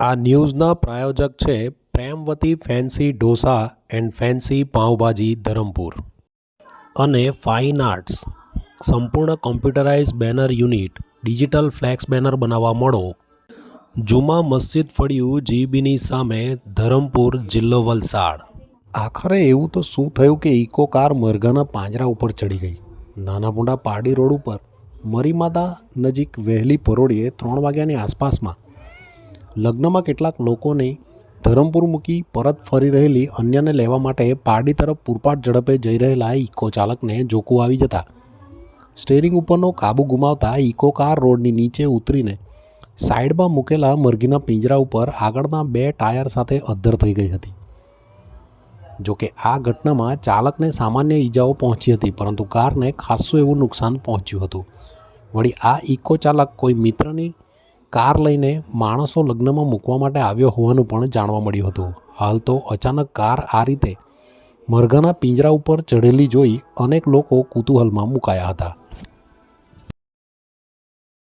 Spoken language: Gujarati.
આ ન્યૂઝના પ્રાયોજક છે Premvati fancy dosa and fancy pav bhaji Dharampur. અને ફાઇન આર્ટ્સ. સંપૂર્ણ computerise banner unit, digital flex banner બનાવવા મળો. જુમા મસ્જિદ ફળિયું જીબીની સામે ધરમપુર જિલ્લો વલસાડ. આખરે એવું તો શું થયું કે ઇકો કાર મરઘાના પાંજરા ઉપર ચડી ગઈ? નાના મોટા પારડી રોડ ઉપર મરીમાતા નજીક વહેલી પરોળીએ ત્રણ વાગ્યાની આસપાસમાં લગ્નમાં કેટલાક લોકોને ધરમપુર મૂકી પરત ફરી રહેલી અન્યને લેવા માટે પારડી તરફ પૂરપાટ ઝડપે જઈ રહેલા ઇકો ચાલકને જોકું આવી જતા. સ્ટેરિંગ ઉપરનો કાબુ ગુમાવતા ઇકો કાર રોડની નીચે ઉતરીને સાઈડમાં મૂકેલા મરઘીના પિંજરા ઉપર આગળના બે ટાયર સાથે અદ્ધર થઈ ગઈ હતી. જોકે આ ઘટનામાં ચાલકને સામાન્ય ઈજાઓ પહોંચી હતી, પરંતુ કારને ખાસ્સું એવું નુકસાન પહોંચ્યું હતું. વળી આ ઇકો ચાલક કોઈ મિત્રની કાર લઈને માણસો લગ્નમાં મૂકવા માટે આવ્યો હોવાનું પણ જાણવા મળ્યું હતું. હાલ તો અચાનક કાર આ રીતે મરઘાના પિંજરા ઉપર ચઢેલી જોઈ અનેક લોકો કુતૂહલમાં મુકાયા હતા.